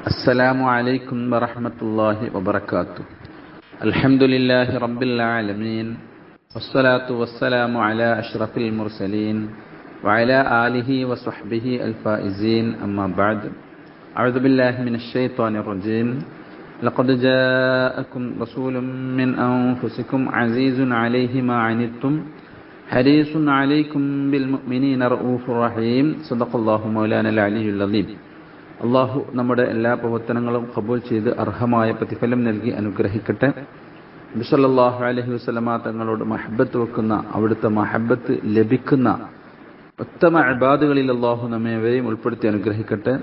السلام عليكم ورحمة الله وبركاته. الحمد لله رب العالمين والصلاة والسلام على أشرف المرسلين وعلى آله وصحبه الفائزين. أما بعد أعوذ بالله من الشيطان الرجيم. لقد جاءكم رسول من أنفسكم عزيز عليه ما عنتم حريص عليكم بالمؤمنين رؤوف رحيم. صدق الله مولانا العلي العظيم. അള്ളാഹു നമ്മുടെ എല്ലാ പ്രവർത്തനങ്ങളും കബൂൽ ചെയ്ത് അർഹമായ പ്രതിഫലം നൽകി അനുഗ്രഹിക്കട്ടെ. ബിസല്ലാഹു അലഹി വസ്ലമ തങ്ങളോട് മഹബത്ത് വെക്കുന്ന അവിടുത്തെ മഹബത്ത് ലഭിക്കുന്ന ഉത്തമ അബാദുകളിൽ അള്ളാഹു നമ്മെവരെയും ഉൾപ്പെടുത്തി അനുഗ്രഹിക്കട്ടെ.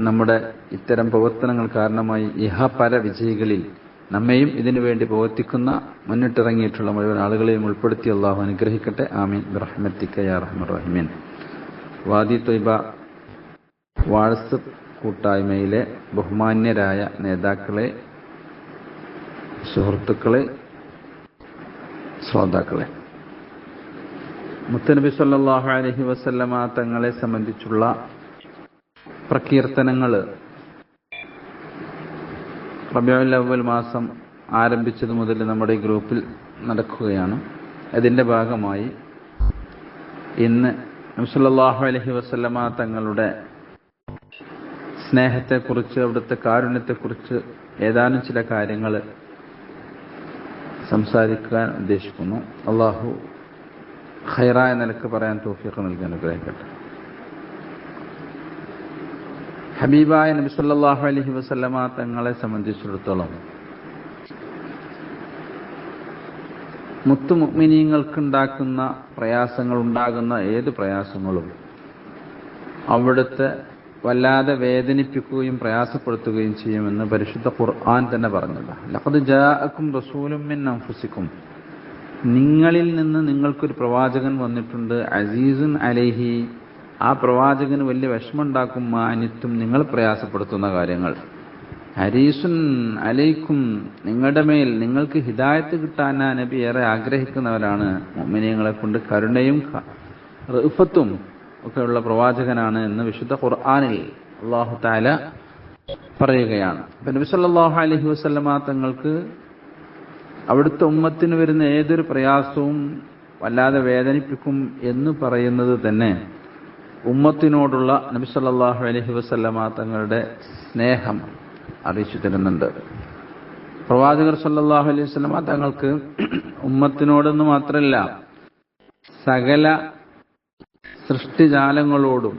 നമ്മുടെ ഇത്തരം പ്രവർത്തനങ്ങൾ കാരണമായി ഇഹപര വിജയികളിൽ നമ്മെയും ഇതിനു വേണ്ടി പ്രവർത്തിക്കുന്ന മുന്നിട്ടിറങ്ങിയിട്ടുള്ള മുഴുവൻ ആളുകളെയും ഉൾപ്പെടുത്തി അള്ളാഹു അനുഗ്രഹിക്കട്ടെ. ആമീൻ. റഹ്മത്തിക്കയാ റഹ്മീൻ. വാദി തൊയ്ബ വാട്സപ്പ് കൂട്ടായ്മയിലെ ബഹുമാന്യരായ നേതാക്കളെ സുഹൃത്തുക്കളെ ശ്രോതാക്കളെ. മുത്തനബി സല്ലാഹു അലഹി വസല്ലമ തങ്ങളെ സംബന്ധിച്ചുള്ള പ്രകീർത്തനങ്ങൾ റബിയുൽ അവൽ മാസം ആരംഭിച്ചത് മുതൽ നമ്മുടെ ഗ്രൂപ്പിൽ നടക്കുകയാണ്. അതിന്റെ ഭാഗമായി ഇന്ന് നബ്സല്ലാഹു അലഹി വസല്ലമ തങ്ങളുടെ സ്നേഹത്തെക്കുറിച്ച് അവിടുത്തെ കാരുണ്യത്തെക്കുറിച്ച് ഏതാനും ചില കാര്യങ്ങൾ സംസാരിക്കാൻ ഉദ്ദേശിക്കുന്നു. അള്ളാഹു ഖൈറായ നിലയ്ക്ക് പറയാൻ തോഫിയൊക്കെ നൽകി അനുഗ്രഹിക്കട്ടെ. ഹബീബായ നബി സല്ലാഹു അലഹി വസല്ലമ തങ്ങളെ സംബന്ധിച്ചിടത്തോളം മുത്തുമുഗ്മിനീങ്ങൾക്കുണ്ടാക്കുന്ന പ്രയാസങ്ങൾ ഉണ്ടാകുന്ന ഏത് പ്രയാസങ്ങളും അവിടുത്തെ വല്ലാതെ വേദനിപ്പിക്കുകയും പ്രയാസപ്പെടുത്തുകയും ചെയ്യുമെന്ന് പരിശുദ്ധ ഖുർആൻ തന്നെ പറഞ്ഞില്ല. ലഖദ് ജാഅക്കും റസൂലും മിൻ അംഫുസിക്കും നിങ്ങളിൽ നിന്ന് നിങ്ങൾക്കൊരു പ്രവാചകൻ വന്നിട്ടുണ്ട് അസീസുൻ അലൈഹി. ആ പ്രവാചകന് വലിയ വിഷമുണ്ടാക്കും മാനിത്തും നിങ്ങൾ പ്രയാസപ്പെടുത്തുന്ന കാര്യങ്ങൾ. ഹരീസുൻ അലൈക്കും നിങ്ങളുടെ മേൽ നിങ്ങൾക്ക് ഹിദായത്ത് കിട്ടാൻ നബി ഏറെ ആഗ്രഹിക്കുന്നവരാണ്. മോമിനിയങ്ങളെ കൊണ്ട് കരുണയും റിഫത്തും ഒക്കെയുള്ള പ്രവാചകനാണ് എന്ന് വിശുദ്ധ ഖുർആാനിൽ അള്ളാഹു താല പറയുകയാണ്. നബി സല്ലല്ലാഹു അലഹി വസല്ലമ തങ്ങൾക്ക് അവിടുത്തെ ഉമ്മത്തിന് വരുന്ന ഏതൊരു പ്രയാസവും വല്ലാതെ വേദനിപ്പിക്കും എന്ന് പറയുന്നത് തന്നെ ഉമ്മത്തിനോടുള്ള നബി സല്ലല്ലാഹു അലൈഹി വസല്ലമ തങ്ങളുടെ സ്നേഹം അറിയിച്ചു തരുന്നുണ്ട്. പ്രവാചകർ സല്ലാഹു അലൈഹി വസല്ലമ തങ്ങൾക്ക് ഉമ്മത്തിനോടെന്ന് മാത്രമല്ല സകല സൃഷ്ടിജാലങ്ങളോടും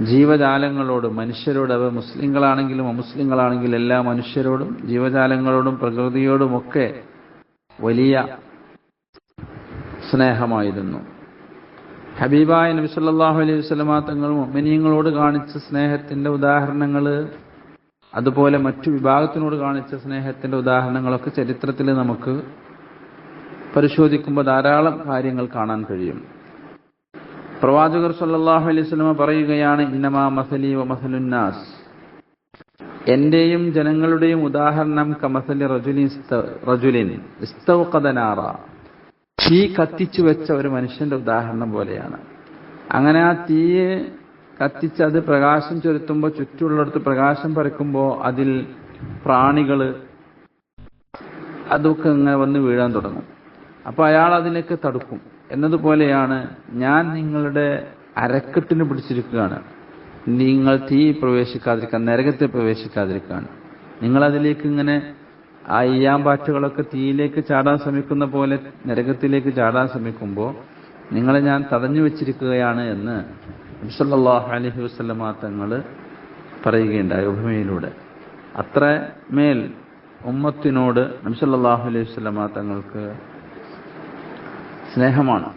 ജീവജാലങ്ങളോടും മനുഷ്യരോട് അവ മുസ്ലിങ്ങളാണെങ്കിലും അമുസ്ലിങ്ങളാണെങ്കിലും എല്ലാ മനുഷ്യരോടും ജീവജാലങ്ങളോടും പ്രകൃതിയോടുമൊക്കെ വലിയ സ്നേഹമായിരുന്നു. ഹബീബായ നബി സല്ലല്ലാഹു അലൈഹി വസല്ലമ തങ്ങൾ മൊമിനിയങ്ങളോട് കാണിച്ച സ്നേഹത്തിന്റെ ഉദാഹരണങ്ങൾ അതുപോലെ മറ്റു വിഭാഗത്തിനോട് കാണിച്ച സ്നേഹത്തിന്റെ ഉദാഹരണങ്ങളൊക്കെ ചരിത്രത്തിൽ നമുക്ക് പരിശോധിക്കുമ്പോൾ ധാരാളം കാര്യങ്ങൾ കാണാൻ കഴിയും. പ്രവാചകർ സല്ലാഹു അലൈഹി സ്വലമ പറയുകയാണ് ഇന്നമാ മസലി വ മസലുന്നാസ് എന്റെയും ജനങ്ങളുടെയും ഉദാഹരണം കമസലി റജുലിൻ റജുലിൻ ഇസ്തൗഖദനാറ തീ കത്തിച്ചു വെച്ച ഒരു മനുഷ്യന്റെ ഉദാഹരണം പോലെയാണ്. അങ്ങനെ ആ തീയെ കത്തിച്ച് അത് പ്രകാശം ചൊരുത്തുമ്പോൾ ചുറ്റുമുള്ളിടത്ത് പ്രകാശം പരക്കുമ്പോൾ അതിൽ പ്രാണികൾ അതൊക്കെ ഇങ്ങനെ വന്ന് വീഴാൻ തുടങ്ങും. അപ്പൊ അയാൾ അതിനൊക്കെ തടുക്കും. എന്നതുപോലെയാണ് ഞാൻ നിങ്ങളുടെ അരക്കെട്ടിന് പിടിച്ചിരിക്കുകയാണ്. നിങ്ങൾ തീ പ്രവേശിക്കാതിരിക്കാൻ നരകത്തെ പ്രവേശിക്കാതിരിക്കുകയാണ്. നിങ്ങൾ അതിലേക്ക് ഇങ്ങനെ ആ ഈയാമ്പാറ്റുകളൊക്കെ തീയിലേക്ക് ചാടാൻ ശ്രമിക്കുന്ന പോലെ നരകത്തിലേക്ക് ചാടാൻ ശ്രമിക്കുമ്പോൾ നിങ്ങളെ ഞാൻ തടഞ്ഞു വെച്ചിരിക്കുകയാണ് എന്ന് അബ്സല്ലാഹു അലഹി വസ്ലമ തങ്ങൾ പറയുകയുണ്ടായി ഉപമയിലൂടെ. അത്ര മേൽ ഉമ്മത്തിനോട് നബ്സല്ലാഹു അലൈഹി വസ്ലമ തങ്ങൾക്ക് സ്നേഹമാണ്.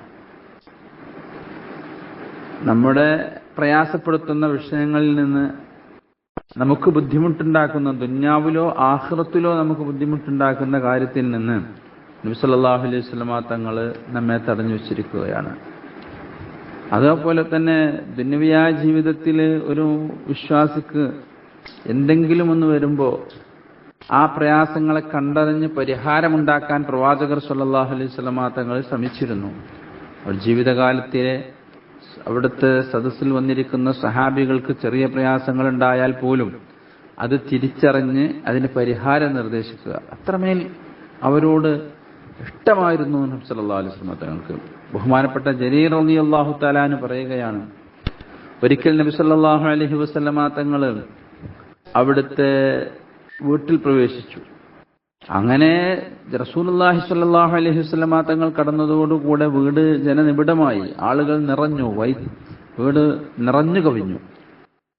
നമ്മുടെ പ്രയാസപ്പെടുത്തുന്ന വിഷയങ്ങളിൽ നിന്ന് നമുക്ക് ബുദ്ധിമുട്ടുണ്ടാക്കുന്ന ദുന്യാവിലോ ആഹ്റത്തിലോ നമുക്ക് ബുദ്ധിമുട്ടുണ്ടാക്കുന്ന കാര്യത്തിൽ നിന്ന് നബി സല്ലല്ലാഹു അലൈഹി സ്വലമാ തങ്ങൾ നമ്മെ തടഞ്ഞു വച്ചിരിക്കുകയാണ്. അതേപോലെ തന്നെ ദുന്യവിയായ ജീവിതത്തിൽ ഒരു വിശ്വാസിക്ക് എന്തെങ്കിലും ഒന്ന് വരുമ്പോൾ ആ പ്രയാസങ്ങളെ കണ്ടറിഞ്ഞ് പരിഹാരമുണ്ടാക്കാൻ പ്രവാചകർ സല്ലാഹു അലൈഹി സ്വലമാ തങ്ങൾ ശ്രമിച്ചിരുന്നു. അവർ ജീവിതകാലത്തിലെ അവിടുത്തെ സദസ്സിൽ വന്നിരിക്കുന്ന സഹാബികൾക്ക് ചെറിയ പ്രയാസങ്ങൾ ഉണ്ടായാൽ പോലും അത് തിരിച്ചറിഞ്ഞ് അതിന് പരിഹാരം നിർദ്ദേശിക്കുക. അത്രമേൽ അവരോട് ഇഷ്ടമായിരുന്നു നബി സല്ലല്ലാഹു അലൈഹി വസല്ലം തങ്ങൾക്ക്. ബഹുമാനപ്പെട്ട ജരീർ അലി അള്ളാഹു താലാന് പറയുകയാണ് ഒരിക്കൽ നബി സല്ലാഹു അലൈഹി വസ്ലമാ തങ്ങൾ അവിടുത്തെ വീട്ടിൽ പ്രവേശിച്ചു. അങ്ങനെ റസൂലുള്ളാഹി സ്വല്ലല്ലാഹു അലൈഹി വസല്ലമ തങ്ങൾ കടന്നതോടുകൂടെ വീട് ജനനിബിഡമായി. ആളുകൾ നിറഞ്ഞു വൈ വീട് നിറഞ്ഞു കവിഞ്ഞു.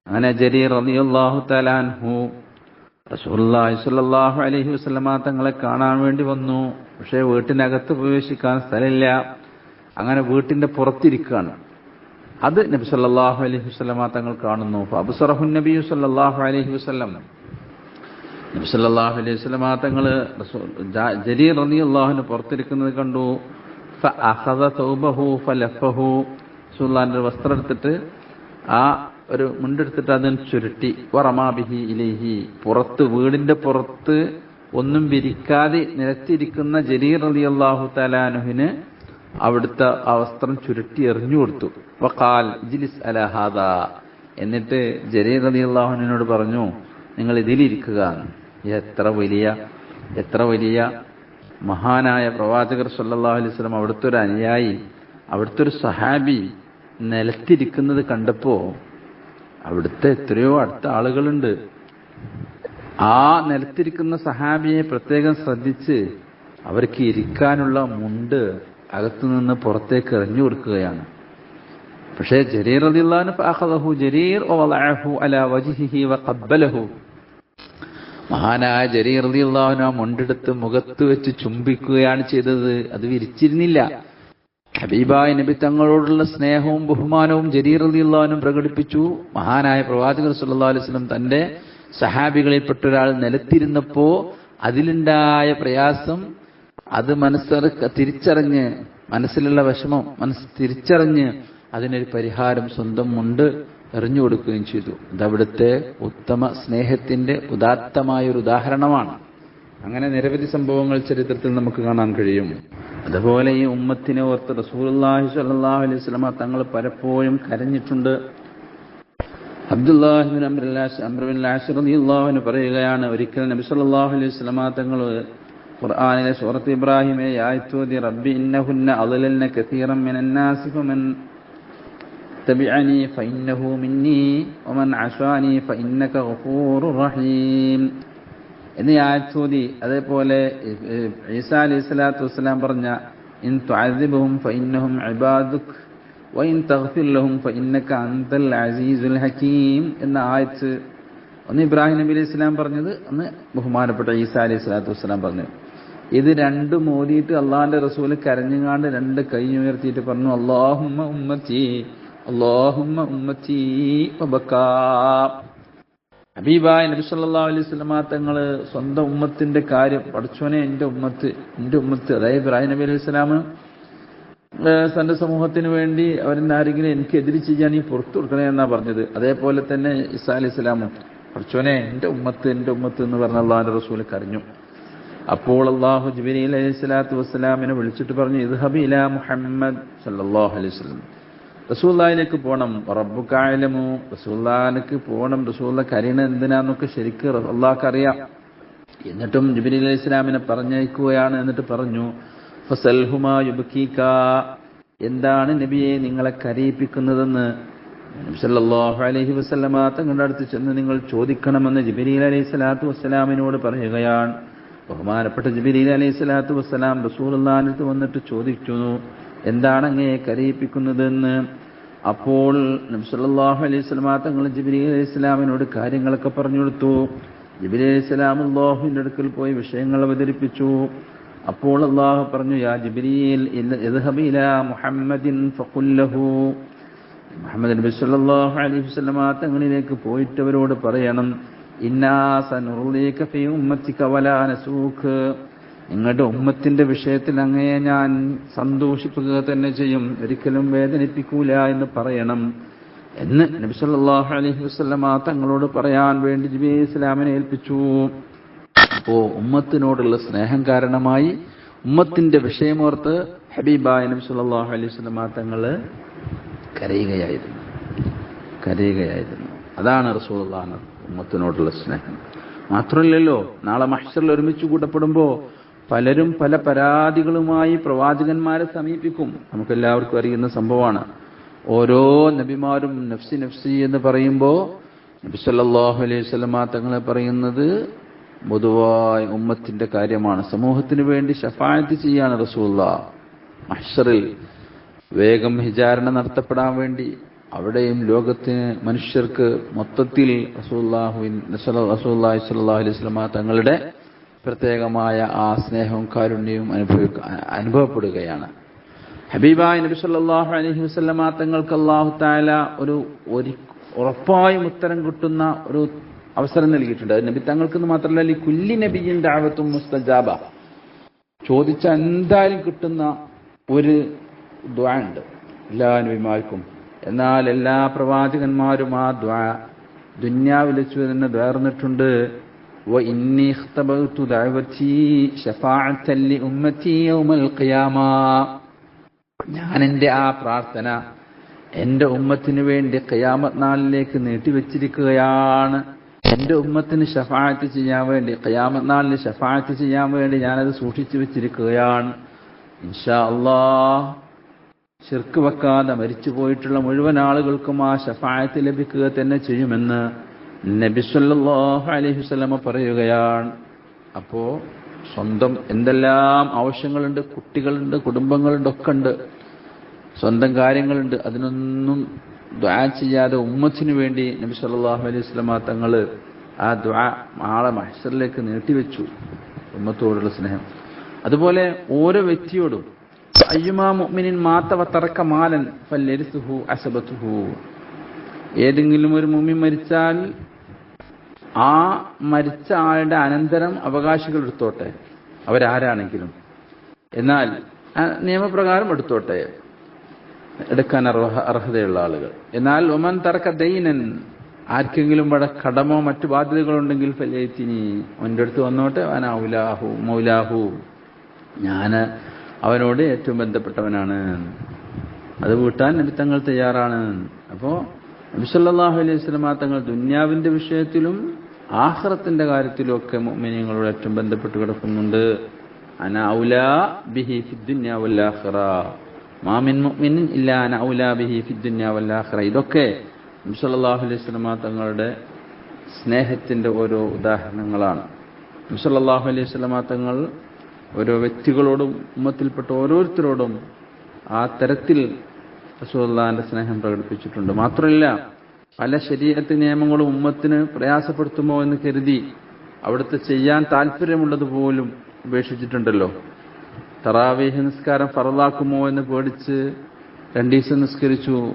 അങ്ങനെ ജരീർ റളിയല്ലാഹു തലാൻഹു റസൂലുള്ളാഹി സ്വല്ലല്ലാഹു അലൈഹി വസല്ലമ തങ്ങളെ കാണാൻ വേണ്ടി വന്നു. പക്ഷേ വീട്ടിനകത്ത് പ്രവേശിക്കാൻ സ്ഥലമില്ല. അങ്ങനെ വീട്ടിന്റെ പുറത്തിരിക്കുകയാണ്. അത് നബി സല്ലാഹു അലൈഹി വസല്ലമ തങ്ങൾ കാണുന്നു. അബ്സറഹു നബി സല്ലാഹു അലൈഹി വസല്ലം. നബി സല്ലല്ലാഹു അലൈഹി വസല്ലമ തങ്ങൾ ജരീർ അള്ളാഹുന് പുറത്തിരിക്കുന്നത് കണ്ടു. സുല്ലാന്റെ വസ്ത്രം എടുത്തിട്ട് ആ ഒരു മുണ്ടെടുത്തിട്ട് അതിന് ചുരുട്ടി. വറമാബിഹി ഇലേഹി. പുറത്ത് വീടിന്റെ പുറത്ത് ഒന്നും വിരിക്കാതെ നിലത്തിരിക്കുന്ന ജരീർ അള്ളാഹു തലാനുഹിന് അവിടുത്തെ ആ വസ്ത്രം ചുരുട്ടി എറിഞ്ഞു കൊടുത്തു. വഖാൽ ജിലിസ് അലഹാദ എന്നിട്ട് ജരീർ അള്ളാഹുനോട് പറഞ്ഞു നിങ്ങൾ ഇതിലിരിക്കുക എത്ര വലിയ എത്ര വലിയ മഹാനായ പ്രവാചകർ സല്ലാ അലൈഹി വസല്ലം അവിടുത്തെ ഒരു അനുയായി അവിടുത്തെ ഒരു സഹാബി നിലത്തിരിക്കുന്നത് കണ്ടപ്പോ അവിടുത്തെ എത്രയോ അടുത്ത ആളുകളുണ്ട്. ആ നിലത്തിരിക്കുന്ന സഹാബിയെ പ്രത്യേകം ശ്രദ്ധിച്ച് അവർക്ക് ഇരിക്കാനുള്ള മുണ്ട് അകത്തുനിന്ന് പുറത്തേക്ക് എറിഞ്ഞു കൊടുക്കുകയാണ്. പക്ഷേ ജരീർ ഫഅഖദഹു ജരീർ അല അലാ വ മഹാനായ ജരീർ റളിയല്ലാഹു ആ മുണ്ടെടുത്ത് മുഖത്ത് വെച്ച് ചുംബിക്കുകയാണ് ചെയ്തത്. അത് വിരിച്ചിരുന്നില്ല. ഹബീബായ നബി തങ്ങളോടുള്ള സ്നേഹവും ബഹുമാനവും ജരീർ റളിയല്ലാഹുനും പ്രകടിപ്പിച്ചു. മഹാനായ പ്രവാചകർ സല്ലല്ലാഹു അലൈഹി വസല്ലം തന്റെ സഹാബികളിൽപ്പെട്ട ഒരാൾ നിലത്തിരുന്നപ്പോ അതിലുണ്ടായ പ്രയാസം അത് മനസ്സറി തിരിച്ചറിഞ്ഞ് മനസ്സിലുള്ള വിഷമം മനസ്സ് തിരിച്ചറിഞ്ഞ് അതിനൊരു പരിഹാരം സ്വന്തം എറിഞ്ഞു കൊടുക്കുകയും ചെയ്തു ഇതവിടുത്തെ ഉത്തമ സ്നേഹത്തിന്റെ ഉദാത്തമായ ഒരു ഉദാഹരണമാണ്. അങ്ങനെ നിരവധി സംഭവങ്ങൾ ചരിത്രത്തിൽ നമുക്ക് കാണാൻ കഴിയും. അതുപോലെ ഈ ഉമ്മത്തിനെ ഓർത്ത് റസൂലുള്ളാഹി സ്വല്ലല്ലാഹു അലൈഹി സ്വലമ തങ്ങൾ പലപ്പോഴും കരഞ്ഞിട്ടുണ്ട്. അബ്ദുല്ലാഹിബിൻ അമ്രബിൻ ലാഷ് റളിയല്ലാഹുവിന് പറയുകയാണ് ഒരിക്കൽ നബി സല്ലല്ലാഹു അലൈഹി സ്വലമ തങ്ങൾ ഖുർആാനിലെ സൂറത്ത് ഇബ്രാഹിമെ യായ്തോതി റബ്ബി ഇന്നഹുന്ന അളലന്ന കസീറം മിനൻ നാസി ഫമൻ فإنه ഫഇന്നഹു ومن വമൻ فإنك ഫഇന്നക رحيم. എന്നീ ആയത്തോതി അതേപോലെ ഈസാ അലൈഹി സ്വലാത്തു വസ്സലാം പറഞ്ഞ ഇൻ തുഅദിബുഹും ഫഇന്നഹും ഇബാദുക് വഇൻ തഗ്ഫിർ ലഹും ഫഇന്നക അൻതൽ അസീസുൽ ഹകീം. എന്ന ആയത്ത് ഒന്ന് ഇബ്രാഹിം നബി അലൈഹി സ്വലാം പറഞ്ഞത് ഒന്ന് ബഹുമാനപ്പെട്ട ഈസാ അലൈഹി സ്വലാത്തു വസ്സലാം പറഞ്ഞു. ഇത് രണ്ടും മോദിയിട്ട് അള്ളാഹിന്റെ റസൂൽ കരഞ്ഞുകാണ്ട് രണ്ട് കൈ ഉയർത്തിയിട്ട് പറഞ്ഞു അള്ളാഹുമ്മ ഉമ്മത്തി അള്ളാഹുമ്മ ഉമ്മത്തി ഹബീബായ നബി അലൈഹി വസല്ലമ തങ്ങൾ സ്വന്തം ഉമ്മത്തിന്റെ കാര്യം പഠിച്ചോനെ എന്റെ ഉമ്മത്ത് എന്റെ ഉമ്മത്ത് അതായത് ഇബ്രാഹിം നബി അലൈഹി സ്വലാമ് തന്റെ സമൂഹത്തിന് വേണ്ടി അവരെന്നെ ആരെങ്കിലും എനിക്ക് എതിരി ചെയ്യാൻ നീ പുറത്തു കൊടുക്കണേ എന്നാ പറഞ്ഞത്. അതേപോലെ തന്നെ ഇസാ അലൈഹി സ്വലാമും പഠിച്ചോനെ എന്റെ ഉമ്മത്ത് എന്റെ ഉമ്മത്ത് എന്ന് പറഞ്ഞ അള്ളാഹു റസൂൽ കരഞ്ഞു. അപ്പോൾ അള്ളാഹു ജിബിരി അലൈഹി സ്വലാത്തു വസ്സലാമിനെ വിളിച്ചിട്ട് പറഞ്ഞു ഇദ്ഹബി ഇലാ മുഹമ്മദ് സല്ലാഹു അലൈഹി വസല്ലം. റസൂല്ലായിലേക്ക് പോകണം റബ്ബുക്കായാലമോ റസൂല്ലാലേക്ക് പോകണം റസൂല്ല കരീണ എന്തിനാന്നൊക്കെ ശരിക്ക് അള്ളാഹ്ക്ക് അറിയാം എന്നിട്ടും ജുബിനി അലൈഹി ഇസ്ലാമിനെ പറഞ്ഞയക്കുകയാണ് എന്നിട്ട് പറഞ്ഞു ഫസൽഹുമാ യുബക്കീക്ക എന്താണ് നബിയെ നിങ്ങളെ കരയിപ്പിക്കുന്നതെന്ന്? അലൈഹി വസല്ലമ തങ്ങളുടെ അടുത്ത് ചെന്ന് നിങ്ങൾ ചോദിക്കണമെന്ന് ജബിലീൽ അലൈഹി സ്വലാത്തു വസ്സലാമിനോട് പറയുകയാണ്. ബഹുമാനപ്പെട്ട ജബിലീൽ അലൈഹി സ്വലാത്തു വസ്സലാം റസൂലുള്ളാഹിനടുത്ത് വന്നിട്ട് ചോദിച്ചു എന്താണ് അങ്ങയെ കരയിപ്പിക്കുന്നതെന്ന്? അപ്പോൾ നബി സല്ലല്ലാഹു അലൈഹി സ്വലാ തങ്ങൾ ജിബ്രീൽ അലൈഹി ഇസ്ലാമിനോട് കാര്യങ്ങളൊക്കെ പറഞ്ഞു കൊടുത്തു. ജിബ്രീൽ അലൈഹി ഇസ്ലാം അള്ളാഹുവിന്റെ അടുക്കൽ പോയി വിഷയങ്ങൾ അവതരിപ്പിച്ചു. അപ്പോൾ അള്ളാഹു പറഞ്ഞു യാ ഇലാ മുഹമ്മദിൻ ഫഖുല്ലഹു മുഹമ്മദ് നബി സല്ലല്ലാഹു അലൈഹി വസല്ലമ തങ്ങളിലേക്ക് പോയിട്ട് അവരോട് പറയണം ഇന്നാ സനുറുലീക ഫീ ഉമ്മത്തിക വലാ നസൂഖ്. നിങ്ങളുടെ ഉമ്മത്തിന്റെ വിഷയത്തിൽ അങ്ങയെ ഞാൻ സന്തോഷിപ്പിക്കുക തന്നെ ചെയ്യും. ഒരിക്കലും വേദനിപ്പിക്കൂല എന്ന് പറയണം. എന്ന് നബി സല്ലല്ലാഹു അലൈഹി വസല്ലമ തങ്ങളോട് പറയാൻ വേണ്ടി ജിബി ഇസ്ലാമിനെ ഏൽപ്പിച്ചു. അപ്പോ ഉമ്മത്തിനോടുള്ള സ്നേഹം കാരണമായി ഉമ്മത്തിന്റെ വിഷയമോർത്ത് ഹബീബായ നബി സല്ലല്ലാഹു അലൈഹി വസല്ലമ തങ്ങൾ കരയുകയായിരുന്നു. കരയുകയായിരുന്നു. അതാണ് റസൂലുള്ളാഹി ഉമ്മത്തിനോടുള്ള സ്നേഹം. മാത്രമല്ലല്ലോ നാളെ മഹ്ഷറിൽ ഒരുമിച്ച് കൂട്ടപ്പെടുമ്പോൾ പലരും പല പരാതികളുമായി പ്രവാചകന്മാരെ സമീപിക്കും. നമുക്കെല്ലാവർക്കും അറിയുന്ന സംഭവമാണ്. ഓരോ നബിമാരും നഫ്സി നഫ്സി എന്ന് പറയുമ്പോൾ നബി സല്ലാഹു അലൈഹി വസല്ലമ തങ്ങളെ പറയുന്നത് പൊതുവായ ഉമ്മത്തിന്റെ കാര്യമാണ്. സമൂഹത്തിന് വേണ്ടി ഷഫായത്ത് ചെയ്യാണ് റസൂല്ല അഷറിൽ വേഗം വിചാരണ നടത്തപ്പെടാൻ വേണ്ടി അവിടെയും ലോകത്തിന് മനുഷ്യർക്ക് മൊത്തത്തിൽ റസൂല്ലാഹുവിൻ റസൂല്ലാഹി സ്വല്ലാ അലൈഹി വസല്ലമ തങ്ങളുടെ പ്രത്യേകമായ ആ സ്നേഹവും കാരുണ്യവും അനുഭവി അനുഭവപ്പെടുകയാണ്. ഹബീബായ നബി സല്ലാഹു അലഹി വസല്ലമ തങ്ങൾക്ക് അള്ളാഹു താല ഒരു ഉറപ്പായും ഉത്തരം കിട്ടുന്ന ഒരു അവസരം നൽകിയിട്ടുണ്ട്. നബി തങ്ങൾക്ക് മാത്രമല്ല ഈ കുല്ലി നബിயின் ആവത്തും മുസ്തജാബ. ചോദിച്ച എന്തായാലും കിട്ടുന്ന ഒരു ദ്വാ ഉണ്ട്. എല്ലാ നബിമാർക്കും എന്നാൽ എല്ലാ പ്രവാചകന്മാരും ആ ദ്വാ ദുന്യാവിൽ വെച്ച് തന്നെ വേർന്നിട്ടുണ്ട്. وإني اختبرت دعوتي شفاعة لأمتي يوم القيامة ഞാൻ എൻ്റെ ആ പ്രാർത്ഥന എൻ്റെ ഉമ്മത്തിന് വേണ്ടി ഖിയാമത്ത് നാളിലേക്ക് നീട്ടിവെച്ചിരിക്കുകയാണ് എൻ്റെ ഉമ്മത്തിന് ഷഫായത്ത് ചെയ്യാൻ വേണ്ടി ഖിയാമത്ത് നാളിന് ഷഫായത്ത് ചെയ്യാൻ വേണ്ടി ഞാനത് സൂക്ഷിച്ചു വെച്ചിരിക്കുകയാണ് ഇൻഷാ അള്ളാ ശിർക്ക് വെക്കാതെ മരിച്ചു പോയിട്ടുള്ള മുഴുവൻ ആളുകൾക്കും ആ ഷഫായത്ത് ലഭിക്കുക തന്നെ ചെയ്യുമെന്ന് നബി സല്ലല്ലാഹു അലൈഹി വസല്ലമ പറയുകയാണ് അപ്പോ സ്വന്തം എന്തെല്ലാം ആവശ്യങ്ങളുണ്ട് കുട്ടികളുണ്ട് കുടുംബങ്ങളുണ്ട് ഒക്കെ ഉണ്ട് സ്വന്തം കാര്യങ്ങളുണ്ട്. അതിനൊന്നും ദ്വാ ചെയ്യാതെ ഉമ്മത്തിന് വേണ്ടി നബി സല്ലാഹു അലൈഹി വസല്ലമ തങ്ങൾ ആ ദ്വാ ആളെ മഹസറിലേക്ക് നീട്ടിവെച്ചു. ഉമ്മത്തോടുള്ള സ്നേഹം. അതുപോലെ ഓരോ വ്യക്തിയോടും അയ്യുമാ മുഅ്മിനിൻ മാത്തവ തറക്ക മാലൻ ഫല്ലരിസുഹു അസബത്തുഹു. ഏതെങ്കിലും ഒരു മുമ്മി മരിച്ചാൽ ആ മരിച്ച ആളുടെ അനന്തരം അവകാശികൾ എടുത്തോട്ടെ. അവരാരാണെങ്കിലും. എന്നാൽ നിയമപ്രകാരം എടുത്തോട്ടെ. എടുക്കാൻ അർഹ അർഹതയുള്ള ആളുകൾ. എന്നാൽ ഒമൻ തറക്ക ദൈനൻ. ആർക്കെങ്കിലും ഇവിടെ കടമോ മറ്റു ബാധ്യതകളുണ്ടെങ്കിൽ ഫലേത്തിനി അവന്റെ അടുത്ത് വന്നോട്ടെ. അവൻ ഔലാഹു മൗലാഹു. ഞാൻ അവനോട് ഏറ്റവും ബന്ധപ്പെട്ടവനാണ്. അത് വീട്ടാൻ തങ്ങൾ തയ്യാറാണ്. അപ്പോൾ നബിസല്ലാഹു അലൈഹി സ്വലമാ തങ്ങൾ ദുന്യാവിന്റെ വിഷയത്തിലും ആഹ്റത്തിന്റെ കാര്യത്തിലൊക്കെ മുഅ്മിനീങ്ങളോട് ഏറ്റവും ബന്ധപ്പെട്ട് കിടക്കുന്നുണ്ട്. അന ഔലാ ബിഹി അന ഔലാ ബിഹി ഇതൊക്കെ അലൈഹി തങ്ങളുടെ സ്നേഹത്തിന്റെ ഓരോ ഉദാഹരണങ്ങളാണ്. മുസല്ലാഹു അലൈഹി സ്വലമ തങ്ങൾ ഓരോ വ്യക്തികളോടും ഉമ്മത്തിൽപ്പെട്ട ഓരോരുത്തരോടും ആ തരത്തിൽ റസൂല്ലാന്റെ സ്നേഹം പ്രകടിപ്പിച്ചിട്ടുണ്ട്. മാത്രമല്ല പല ശരീരത്തെ നിയമങ്ങളും ഉമ്മത്തിന് പ്രയാസപ്പെടുത്തുമോ എന്ന് കരുതി അവിടുത്തെ ചെയ്യാൻ താല്പര്യമുള്ളത് പോലും ഉപേക്ഷിച്ചിട്ടുണ്ടല്ലോ. തറാവീഹ് നിസ്കാരം ഫറലാക്കുമോ എന്ന് പേടിച്ച് രണ്ടു നിസ്കരിച്ചു.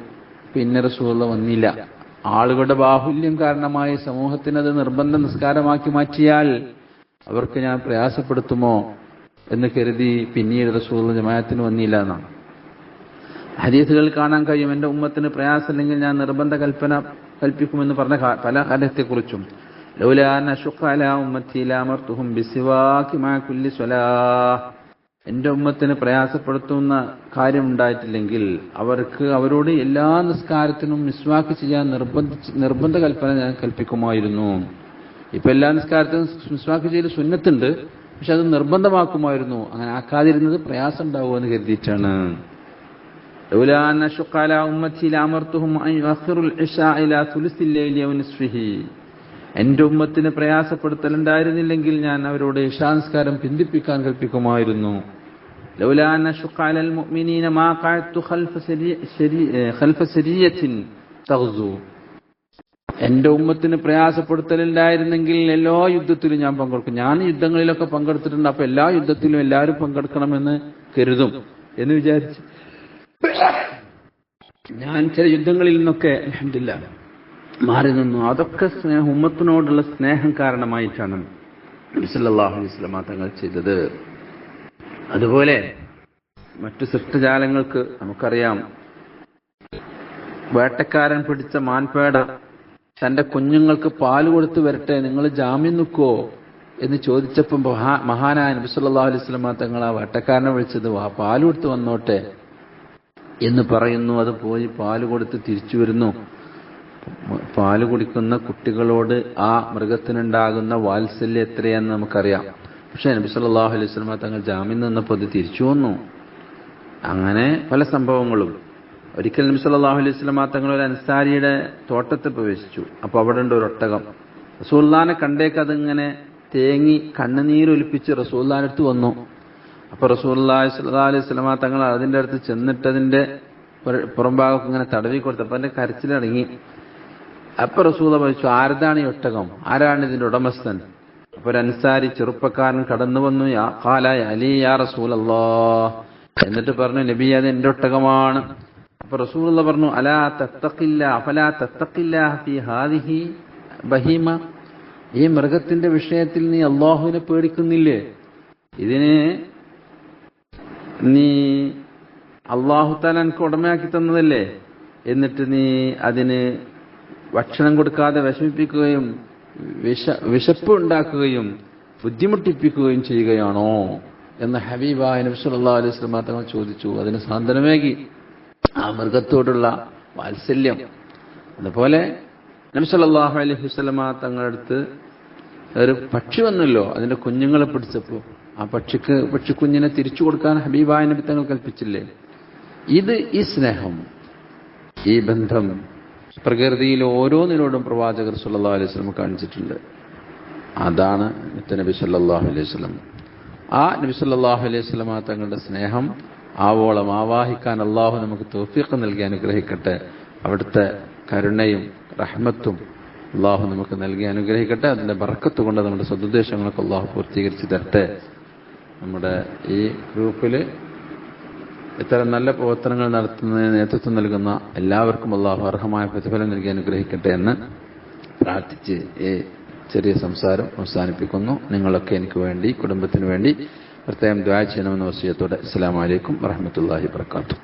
പിന്നെ റസൂള്ള വന്നില്ല. ആളുകളുടെ ബാഹുല്യം കാരണമായി സമൂഹത്തിനത് നിർബന്ധ നിസ്കാരമാക്കി മാറ്റിയാൽ അവർക്ക് ഞാൻ പ്രയാസപ്പെടുത്തുമോ എന്ന് കരുതി പിന്നീട് റസൂള്ള ജമായത്തിന് വന്നില്ല എന്നാണ്. ഹദീസുകൾ കാണാൻ കഴിയും. എന്റെ ഉമ്മത്തിന് പ്രയാസമില്ലെങ്കിൽ ഞാൻ നിർബന്ധ കൽപ്പന കൽപ്പിക്കുമെന്ന് പറഞ്ഞ പല കാലത്തെക്കുറിച്ചും. എന്റെ ഉമ്മത്തിന് പ്രയാസപ്പെടുത്തുന്ന കാര്യം ഉണ്ടായിട്ടില്ലെങ്കിൽ അവർക്ക് അവരോട് എല്ലാ നിസ്കാരത്തിനും മിസ്വാക്ക് ചെയ്യാൻ നിർബന്ധിച്ച് നിർബന്ധ കൽപ്പന ഞാൻ കൽപ്പിക്കുമായിരുന്നു. ഇപ്പൊ എല്ലാ നിസ്കാരത്തിനും മിസ്വാക്ക് ചെയ്ത് സുന്നത്തുണ്ട്. പക്ഷെ അത് നിർബന്ധമാക്കുമായിരുന്നു. അങ്ങനെ ആക്കാതിരുന്നത് പ്രയാസം ഉണ്ടാവുമെന്ന് കരുതിയിട്ടാണ്. لولا أن أشق على أمتي لأمرتهم أن يؤخروا العشاء إلى ثلث الليل أو نصفه എന്റെ ഉമ്മത്തിന് പ്രയാസപ്പെടുത്തലുണ്ടായിരുന്നില്ലെങ്കിൽ ഞാൻ അവരോട് ഇഷാൻസ്കാരം പിന്തിപ്പിക്കാൻ കൽപ്പിക്കുമായിരുന്നു لولا أن أشق على المؤمنين ما قعدت خلف سري- شري- خلف سرية تغزو എന്റെ ഉമ്മത്തിന് പ്രയാസപ്പെടുത്തലുണ്ടായിരുന്നെങ്കിൽ എല്ലാ യുദ്ധത്തിലും ഞാൻ പങ്കെടുക്കും ഞാൻ യുദ്ധങ്ങളിലൊക്കെ പങ്കെടുത്തിട്ടുണ്ട് അപ്പൊ എല്ലാ യുദ്ധത്തിലും എല്ലാവരും പങ്കെടുക്കണമെന്ന് കരുതും എന്ന് വിചാരിച്ച് ഞാൻ ചില യുദ്ധങ്ങളിൽ നിന്നൊക്കെ അലഹമില്ല മാറി നിന്നു. അതൊക്കെ സ്നേഹം ഉമ്മത്തിനോടുള്ള സ്നേഹം കാരണമായിട്ടാണ് നബി സല്ലല്ലാഹു അലൈഹി വസല്ലമ തങ്ങൾ ചെയ്തത്. അതുപോലെ മറ്റു സൃഷ്ടജാലങ്ങൾക്ക് നമുക്കറിയാം വേട്ടക്കാരൻ പിടിച്ച മാൻപേട തന്റെ കുഞ്ഞുങ്ങൾക്ക് പാൽ കൊടുത്തു വരട്ടെ നിങ്ങൾ ജാമ്യം നിൽക്കുവോ എന്ന് ചോദിച്ചപ്പോൾ മഹാനായ നബി സല്ലല്ലാഹു അലൈഹി വസല്ലമ തങ്ങൾ ആ വേട്ടക്കാരനെ വിളിച്ചത് പാൽ കൊടുത്ത് വന്നോട്ടെ. എന്ന് പറയുന്നു. അത് പോയി പാൽ കൊടുത്ത് തിരിച്ചു വരുന്നു. പാൽ കുടിക്കുന്ന കുട്ടികളോട് ആ മൃഗത്തിനുണ്ടാകുന്ന വാത്സല്യം എത്രയാന്ന് നമുക്കറിയാം. പക്ഷെ നബി സല്ലല്ലാഹു അലൈഹി സ്വലമ തങ്ങൾ ജാമ്യം നിന്നപ്പോൾ അത് തിരിച്ചു വന്നു. അങ്ങനെ പല സംഭവങ്ങളും. ഒരിക്കൽ നബി സല്ലല്ലാഹു അലൈഹി സ്വലമ തങ്ങൾ ഒരു അൻസാരിയുടെ തോട്ടത്തിൽ പ്രവേശിച്ചു. അപ്പോൾ അവിടെ ഉണ്ട് ഒരു ഒട്ടകം റസൂല്ലാനെ കണ്ടേക്കതിങ്ങനെ തേങ്ങി കണ്ണുനീരൊലിപ്പിച്ച് റസൂല്ലാനടുത്ത് വന്നു. അപ്പൊ റസൂല്ലാഹി സ്വല്ലല്ലാഹു അലൈഹി തങ്ങൾ അതിന്റെ അടുത്ത് ചെന്നിട്ടതിന്റെ പുറംഭാഗമൊക്കെ ഇങ്ങനെ തടവി കൊടുത്തപ്പോൾ അതിന്റെ കരച്ചിലടങ്ങി അപ്പൊ റസൂല ചോദിച്ചു ആരതാണ് ഈ ഒട്ടകം? ആരാണ് ഇതിന്റെ ഉടമസ്ഥൻ? അപ്പോൾ ഒരു അൻസാരി ചെറുപ്പക്കാരൻ കടന്നു വന്നു യാ അലി യാ റസൂലല്ലോ എന്നിട്ട് പറഞ്ഞു നബി അത് എന്റെ ഒട്ടകമാണ്. അപ്പൊ റസൂലുള്ള പറഞ്ഞു അലാ തത്തക്കില്ല അഫലാ തത്തക്കില്ല ഫി ഹാദിഹി ബഹീമ. ഈ മൃഗത്തിന്റെ വിഷയത്തിൽ നീ അള്ളാഹുവിനെ പേടിക്കുന്നില്ലേ? ഇതിന് നീ അള്ളാഹുത്താല എനിക്ക് ഉടമയാക്കി തന്നതല്ലേ? എന്നിട്ട് നീ അതിന് ഭക്ഷണം കൊടുക്കാതെ വിഷമിപ്പിക്കുകയും വിഷ വിശപ്പ് ഉണ്ടാക്കുകയും ബുദ്ധിമുട്ടിപ്പിക്കുകയും ചെയ്യുകയാണോ? എന്ന് ഹബീബായ നബി സല്ലല്ലാഹു അലൈഹി വസല്ലം തങ്ങൾ ചോദിച്ചു. അതിന് സാന്ത്വനമേകി. ആ മൃഗത്തോടുള്ള വാത്സല്യം. അതുപോലെ നബി സല്ലല്ലാഹു അലൈഹി വസല്ലമ തങ്ങളുടെ അടുത്ത് ഒരു പക്ഷി വന്നല്ലോ. അതിന്റെ കുഞ്ഞുങ്ങളെ പിടിച്ചപ്പോൾ. ആ പക്ഷിക്ക് പക്ഷിക്കുഞ്ഞിനെ തിരിച്ചു കൊടുക്കാൻ ഹബീബായ നബി തങ്ങൾ കൽപ്പിച്ചില്ലേ? ഇത് ഈ സ്നേഹം ഈ ബന്ധം പ്രകൃതിയിൽ ഓരോന്നിനോടും പ്രവാചകർ സല്ലല്ലാഹു അലൈഹി സ്വലം കാണിച്ചിട്ടുണ്ട്. അതാണ് നബി സല്ലാഹു അലൈഹി സ്വലം ആ നബി സല്ലാഹു അലൈഹി വസല്ലം തങ്ങളുടെ സ്നേഹം ആവോളം ആവാഹിക്കാൻ അള്ളാഹു നമുക്ക് തോഫീഖ് നൽകി അനുഗ്രഹിക്കട്ടെ. അവിടുത്തെ കരുണയും റഹ്മത്തും അള്ളാഹു നമുക്ക് നൽകി അനുഗ്രഹിക്കട്ടെ. അതിന്റെ ബർക്കത്ത് കൊണ്ട് നമ്മുടെ സതുദ്ദേശങ്ങളൊക്കെ അള്ളാഹു പൂർത്തീകരിച്ച് തരട്ടെ. നമ്മുടെ ഈ ഗ്രൂപ്പിൽ ഇത്തരം നല്ല പ്രവർത്തനങ്ങൾ നടത്തുന്നതിന് നേതൃത്വം നൽകുന്ന എല്ലാവർക്കും അള്ളാഹു അർഹമായ പ്രതിഫലം നൽകി അനുഗ്രഹിക്കട്ടെ എന്ന് പ്രാർത്ഥിച്ച് ഈ ചെറിയ സംസാരം അവസാനിപ്പിക്കുന്നു. നിങ്ങളൊക്കെ എനിക്ക് വേണ്ടി കുടുംബത്തിന് വേണ്ടി പ്രത്യേകം ദ്വാ ചെയ്യണമെന്ന വസ്യത്തോടെ അസ്സാം വലൈക്കും വറഹമത്തല്ലാഹി വർക്കാത്തു